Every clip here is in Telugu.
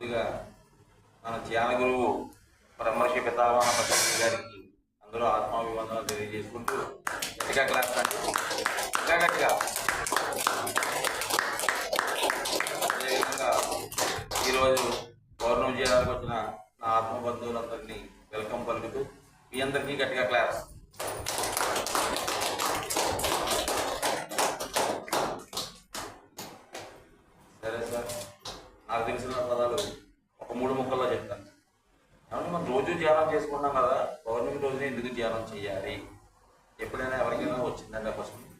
కొద్దిగా మన ధ్యాన గురువు బ్రహ్మర్షి పితామహ పతంజలి గారికి అందరూ ఆత్మాభివందనలు తెలియజేసుకుంటూ ఇంకా క్లాస్ అండి ఇంకా గట్టిగా అదేవిధంగా ఈరోజు పౌర్ణమి చేయడానికి వచ్చిన నా ఆత్మ బంధువులందరినీ వెల్కమ్ పలుకుతూ మీ అందరికీ గట్టిగా క్లాస్ సరే సార్ నాకు తెలిసిన పదాలు ఒక మూడు ముక్కల్లో చెప్తాను కాబట్టి మనం రోజు ధ్యానం చేసుకున్నాం కదా పౌర్ణమి రోజున ఎందుకు ధ్యానం చేయాలి? ఎప్పుడైనా ఎవరికైనా వచ్చిందండి కోసం క్వశ్చన్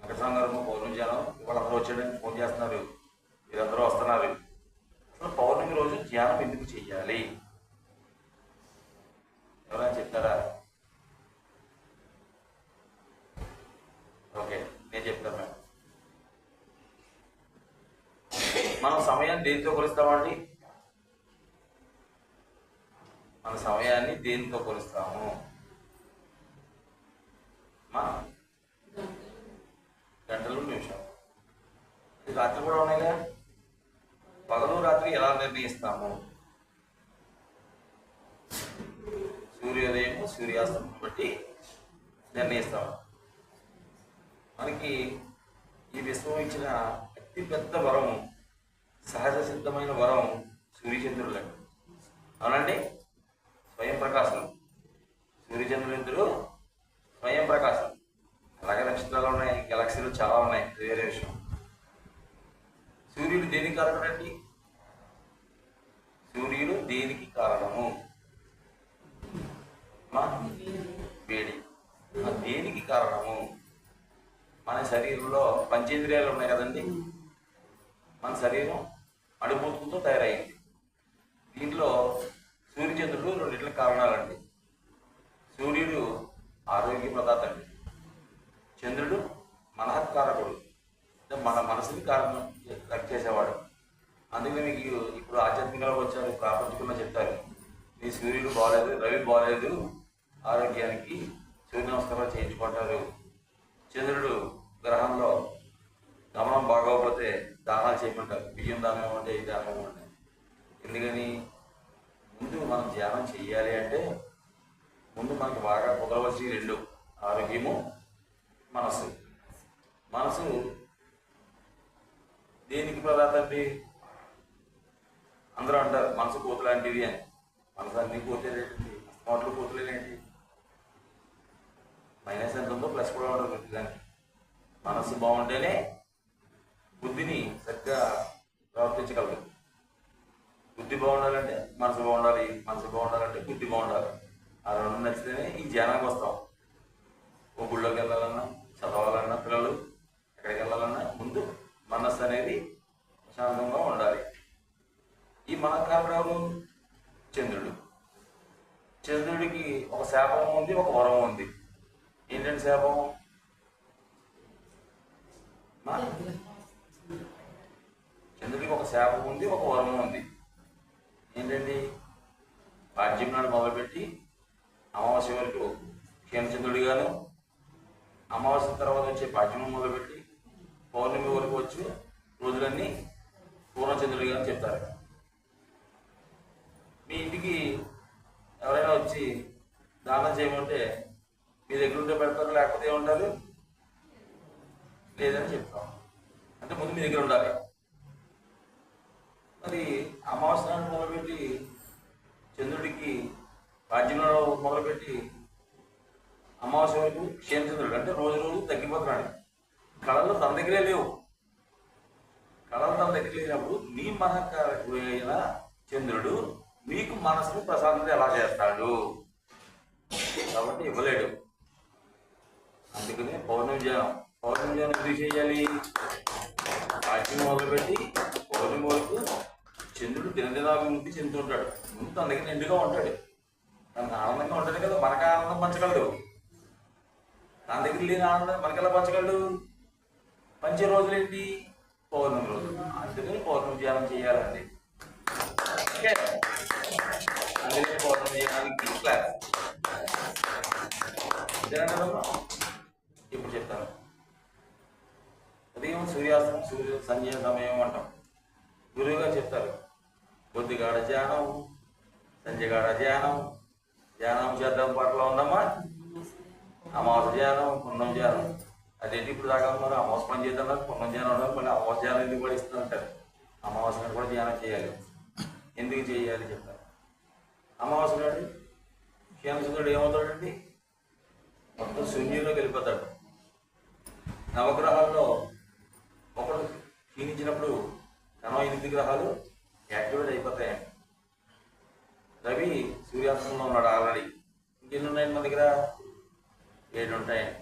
వెంకటస్వామి గారు పౌర్ణమి ధ్యానం ఇవాళ అందరూ వచ్చాడని ఫోన్ చేస్తున్నారు వీరందరూ వస్తున్నారు. అసలు పౌర్ణమి రోజు ధ్యానం ఎందుకు చేయాలి? ఎవరైనా చెప్తారా? ఓకే నేను చెప్తాను మేడం. మనం సమయాన్ని దేనితో కొలుస్తామండి మన సమయాన్ని దేనితో కొలుస్తాము? మా? గంటలు నిమిషం ఇది రాత్రి కూడా ఉన్నాయిగా పగలు రాత్రి ఎలా నిర్ణయిస్తాము? సూర్యోదయం సూర్యాస్తమం బట్టి నిర్ణయిస్తాము. మనకి ఈ విశ్వం ఇచ్చిన అతి పెద్ద వరం సహజ సిద్ధమైన వరం సూర్యచంద్రులండి అవునండి? ప్రకాశం. సూర్యచంద్రులు స్వయం ప్రకాశం. అలాగే నక్షత్రాలు ఉన్నాయి గెలాక్సీలు చాలా ఉన్నాయి వేరే విషయం. సూర్యుడు దేనికి కారణండి సూర్యుడు దేనికి కారణము? వేడి. దేనికి కారణము? మన శరీరంలో పంచేంద్రియాలు ఉన్నాయి కదండి. మన శరీరం అణుభూతులతో తయారైంది. దీంట్లో సూర్యచంద్రుడు రెండిట్ల కారణాలండి. సూర్యుడు ఆరోగ్య ప్రదాత అండి చంద్రుడు మనహత్కారకుడు అంటే మన మనసుని కారణం కట్ చేసేవాడు. అందుకని మీకు ఇప్పుడు ఆధ్యాత్మికంగా వచ్చారు ప్రాపంచికంగా చెప్తారు. మీ సూర్యుడు బాగాలేదు రవి బాగాలేదు ఆరోగ్యానికి సూర్య నమస్కారాలు చేయించుకుంటారు. చంద్రుడు గ్రహంలో గమనం బాగోకపోతే దానాలు చేయమంటారు. బియ్యం దానం ఇవ్వండి ఈ దానం ఇవ్వండి. ఎందుకని ముందు మనం ధ్యానం చేయాలి అంటే ముందు మనకి బాగా కుదరవలసి రెండు ఆరోగ్యము మనసు. మనసు దేనికి ప్రదాతండి అందరూ అంటారు మనసు కోతులాంటిది అని. మనసు అన్ని కోతలేంటి అస్తమాట్లు కోతులేంటి మైనస్ ఎంత ఉందో ప్లస్ కూడా ఉండదు ప్రతి దానికి. మనసు బాగుంటేనే బుద్ధిని సరిగ్గా ప్రవర్తించగలదు. బుద్ధి బాగుండాలంటే మనసు బాగుండాలి మనసు బాగుండాలంటే బుద్ధి బాగుండాలి. ఆ రెండు నచ్చితేనే ఈ జనానికి వస్తాం. ఓ గుళ్ళోకి వెళ్ళాలన్నా చదవాలన్నా పిల్లలు ఎక్కడికి వెళ్ళాలన్నా ముందు మనస్సు అనేది ప్రశాంతంగా ఉండాలి. ఈ మనకారుడు చంద్రుడు. చంద్రుడికి ఒక శాపం ఉంది ఒక వరం ఉంది. ఏంటంటే శాపం? చంద్రుడికి ఒక శాపం ఉంది ఒక వరం ఉంది. ఏంటండి పాడ్యం నాడు మొదలుపెట్టి అమావాస్య వరకు క్షేమచంద్రుడిగాను అమావాస్య తర్వాత వచ్చే పాడ్యం మొదలుపెట్టి పౌర్ణమి వరకు వచ్చి రోజులన్నీ పూర్ణచంద్రుడు గారు చెప్తారు. మీ ఇంటికి ఎవరైనా వచ్చి దానం చేయమంటే మీ దగ్గర ఉంటే పెడతారు లేకపోతే ఏముంటారు లేదని చెప్తాం. అంటే ముందు మీ దగ్గర ఉండాలి. మరి అమావాస్య మొదలుపెట్టి చంద్రుడికి రాజ్యంలో మొదలుపెట్టి అమావాస్య వరకు క్షేమచంద్రుడు అంటే రోజు రోజు తగ్గిపోతున్నాడు. కళలు తన దగ్గరే లేవు. కళలు తన దగ్గర లేనప్పుడు నీ మహాకారకుడు అయిన చంద్రుడు మీకు మనసును ప్రశాంతత ఎలా చేస్తాడు? కాబట్టి ఇవ్వలేడు. అందుకనే పౌర్ణమి ధ్యానం పౌర్ణమి ధ్యానం ఎందుకు చేయాలి రాజ్యం మొదలుపెట్టి పౌర్ణమి వరకు చంద్రుడు దినదినాభివృద్ధి చెందుతుంటాడు. ముందు తన దగ్గర నిండుగా ఉంటాడు. తనకు ఆనందంగా ఉంటాడు కదా మనకు ఆనందం పంచగలడు. తన దగ్గర లేని ఆనందం మనకెలా పంచగలడు? పంచే రోజులు ఏంటి పౌర్ణమి రోజు. అందుకని పౌర్ణమి ధ్యానం చేయాలండి. అందుకని పౌర్ణమి ధ్యానానికి క్లాస్ ఇప్పుడు చెప్తాను. ఉదయం సూర్యాస్తమం సూర్య సంధ్య సమయం అంటాం. గురువుగా చెప్తారు. పొద్దుగాడ ధ్యానం సంజయగాడ ధ్యానం ధ్యానం చేద్దాం పట్ల ఉందమ్మా? అమావాస ధ్యానం పుణ్యం ధ్యానం అదేంటి ఇప్పుడు దాకా ఉన్నారు? అమావాస పని చేద్దాం పుణ్యం ధ్యానం ఉన్నారు మళ్ళీ అమావాస ధ్యానం ఎందుకు కూడా ఇస్తున్నారు అమావాస కూడా ధ్యానం చేయాలి. ఎందుకు చేయాలి చెప్తారు? అమావాస నాడు క్షేమసుకుడు ఏమవుతాడండి? మొత్తం శూన్యంలోకి వెళ్ళిపోతాడు. నవగ్రహాల్లో ఒకడు క్షీణించినప్పుడు కనవ ఎనిమిది గ్రహాలు యాక్టివేట్ అయిపోతాయండి రవి సూర్యాస్తంలో ఉన్నాడు ఆల్రెడీ. ఇంకెన్ని ఉన్నాయండి మన దగ్గర? ఏడు ఉంటాయండి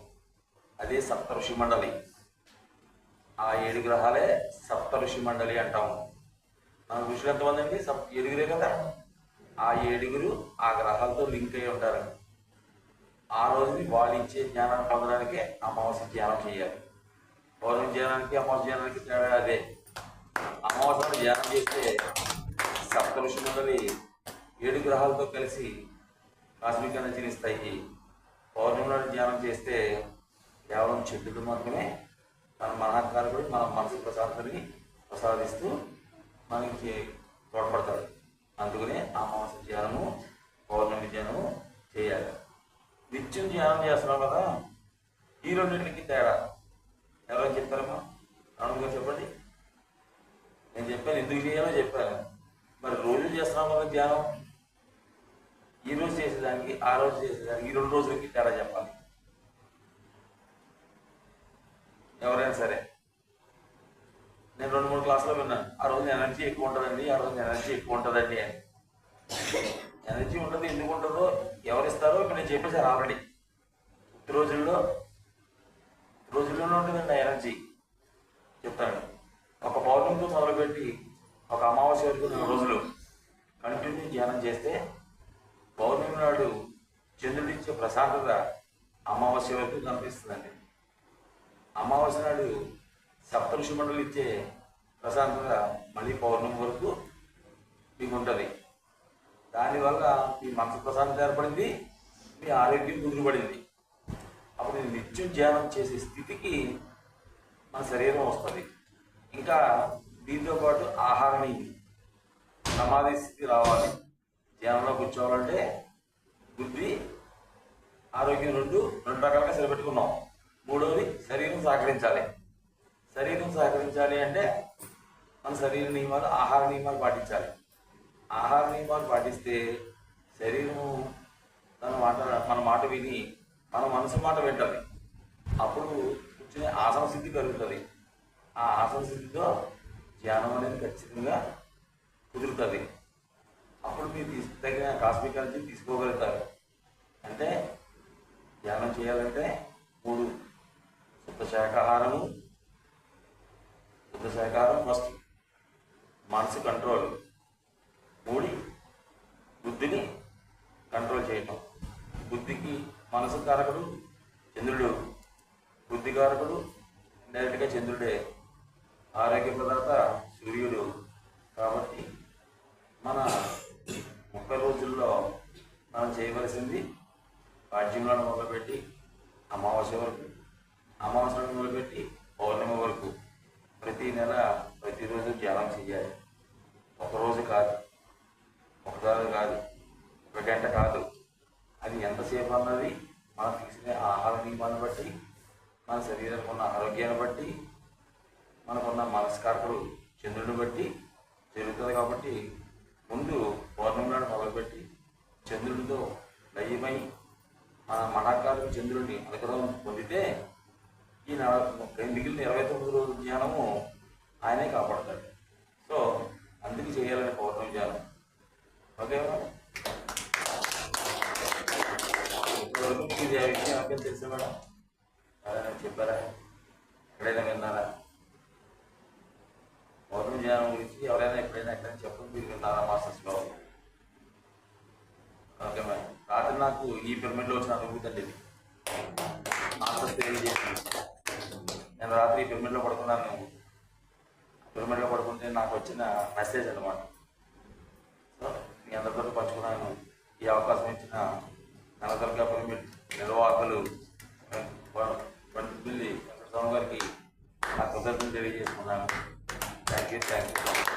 అదే సప్త ఋషి మండలి. ఆ ఏడు గ్రహాలే సప్త ఋషి మండలి అంటాము. మన ఋషులు ఎంతమంది అండి సప్ ఏడుగురే కదా ఆ ఏడుగురు ఆ గ్రహాలతో లింక్ అయి ఉంటారు. ఆ రోజుని వాళ్ళు ఇచ్చే జ్ఞానాన్ని పొందడానికి అమావాస్య ధ్యానం చేయాలి. పౌర్ణమి ధ్యానానికి అమావాస్య ధ్యానానికి తేడా అదే. అమావాస్య ధ్యానం చేస్తే సప్త ఋషి ఏడు గ్రహాలతో కలిసి కాస్మిక ఎనర్జీని ఇస్తాయి. పౌర్ణమి నాడు ధ్యానం చేస్తే కేవలం చంద్రుడు మాత్రమే మన మహాకారకుడు మన మనసు ప్రశాంతని ప్రసాదిస్తూ మనకి తోడ్పడతాడు. అందుకనే అమావాస ధ్యానము పౌర్ణమి ధ్యానము చేయాలి. నిత్యం ధ్యానం చేస్తున్నాం కదా ఈ రెండింటికి తేడా. ఎవరైనా చెప్తారమ్మా? అవునుగా చెప్పండి. నేను చెప్పాను ఎందుకు చేయాలో చెప్పాను. మరి రోజు చేస్తున్నాం కదా ధ్యానం. ఈ రోజు చేసేదానికి ఆ రోజు చేసేదానికి ఈ రెండు రోజులకి తేడా చెప్పాలి. ఎవరైనా సరే. నేను రెండు మూడు క్లాసులో విన్నాను. ఆ రోజు ఎనర్జీ ఎక్కువ ఉంటుందండి ఆ రోజు ఎనర్జీ ఎక్కువ ఉంటుందండి అని. ఎనర్జీ ఉంటుంది ఎందుకు ఉంటుందో ఎవరు ఇస్తారో ఇప్పుడు నేను చెప్పేసాను ఆల్రెడీ. రోజుల్లో రోజుల్లోనే ఉంటుందండి ఆ ఎనర్జీ చెప్తాను ఒక పౌర్ణమితో మొదలుపెట్టి ఒక అమావాస్య వరకు రెండు రోజులు కంటిన్యూ ధ్యానం చేస్తే పౌర్ణమి నాడు చంద్రుడు ఇచ్చే ప్రశాంతత అమావాస్య వరకు కనిపిస్తుందండి అమావాస్య నాడు సప్త మండలి ఇచ్చే ప్రశాంతంగా మళ్ళీ పౌర్ణమి వరకు మీకు ఉంటుంది. దానివల్ల మీ మనసు ప్రశాంతత ఏర్పడింది మీ ఆరోగ్యం కుదురుపడింది అప్పుడు నేను నిత్యం ధ్యానం చేసే స్థితికి మన శరీరం వస్తుంది. ఇంకా దీంతో పాటు ఆహారం సమాధి స్థితి రావాలి. ధ్యానంలో కూర్చోవాలంటే బుద్ధి ఆరోగ్యం రెండు రెండు రకాలుగా సరిపెట్టుకున్నాం మూడవది శరీరం సహకరించాలి. శరీరం సహకరించాలి అంటే మన శరీర నియమాలు ఆహార నియమాలు పాటించాలి. ఆహార నియమాలు పాటిస్తే శరీరం తన మాట మన మాట విని మన మనసు మాట వింటుంది. అప్పుడు కూర్చునే ఆసన సిద్ధి కలుగుతుంది ఆ ఆసన సిద్ధితో ధ్యానం అనేది ఖచ్చితంగా కుదురుతుంది. అప్పుడు మీరు తీసు తగిన కాస్మిక్ ఎనర్జీ తీసుకోగలుగుతారు. అంటే ధ్యానం చేయాలంటే మూడు శుద్ధ శాఖాహారము శుద్ధ శాఖాహారం ఫస్ట్ మనసు కంట్రోల్ మూడి బుద్ధిని కంట్రోల్ చేయటం. బుద్ధికి మనసు కారకుడు చంద్రుడు. బుద్ధి కారకుడు డైరెక్ట్గా చంద్రుడే. ఆరోగ్య ప్రదాత సూర్యుడు కాబట్టి మన ముప్పై రోజుల్లో మనం చేయవలసింది పాడ్యంలో మొదలుపెట్టి అమావాస్య వరకు అమావాస్య నుండి మొదలుపెట్టి పౌర్ణమి వరకు ప్రతి నెల ప్రతిరోజు ధ్యానం చేయాలి ఒకరోజు కాదు ఒకసారి కాదు ఒక గంట కాదు అది ఎంతసేపు అన్నది మనం తీసుకునే ఆహార నియమాన్ని బట్టి మన శరీరానికి ఉన్న ఆరోగ్యాన్ని బట్టి మనకున్న మనస్కారకుడు చంద్రుడిని బట్టి జరుగుతుంది కాబట్టి ముందు పౌర్ణమి నాడు మొదలుపెట్టి చంద్రుడితో లయమై మన మహాకారుడు చంద్రుడిని అనుగ్రహం పొందితే ఈ మిగిలిన ఇరవై తొమ్మిది రోజుల ధ్యానము ఆయనే కాపాడతాడు. సో అందుకు చేయాలని పౌర్ణమి ధ్యానం. Okay madam? ఇది ఆ విషయం అక్కడ తెలుసా మేడం? చెప్పారా? ఎక్కడైనా విన్నారా? గురించి ఎవరైనా ఎప్పుడైనా ఎక్కడైనా చెప్పండి మీరు విన్నారా మాస్టర్స్లో ఓకే మేడం రాత్రి నాకు ఈ పిరమిడ్లో వచ్చిన అనుభూతి అండి ఇది మాస్టర్స్ తెలియజేసింది నేను రాత్రి ఈ పిరమిడ్లో పడుకున్నాను పిరమిడ్లో పడుకుంటే నాకు వచ్చిన మెసేజ్ అనమాట సో మీ అందరితో పంచుకున్నాను ఈ అవకాశం ఇచ్చిన నలదర్గా పిరమిడ్ నిర్వాహకులు పండిత్ బిల్లి వెంకటస్వామి గారికి నా కృతజ్ఞతలు తెలియజేసుకున్నాను Get that.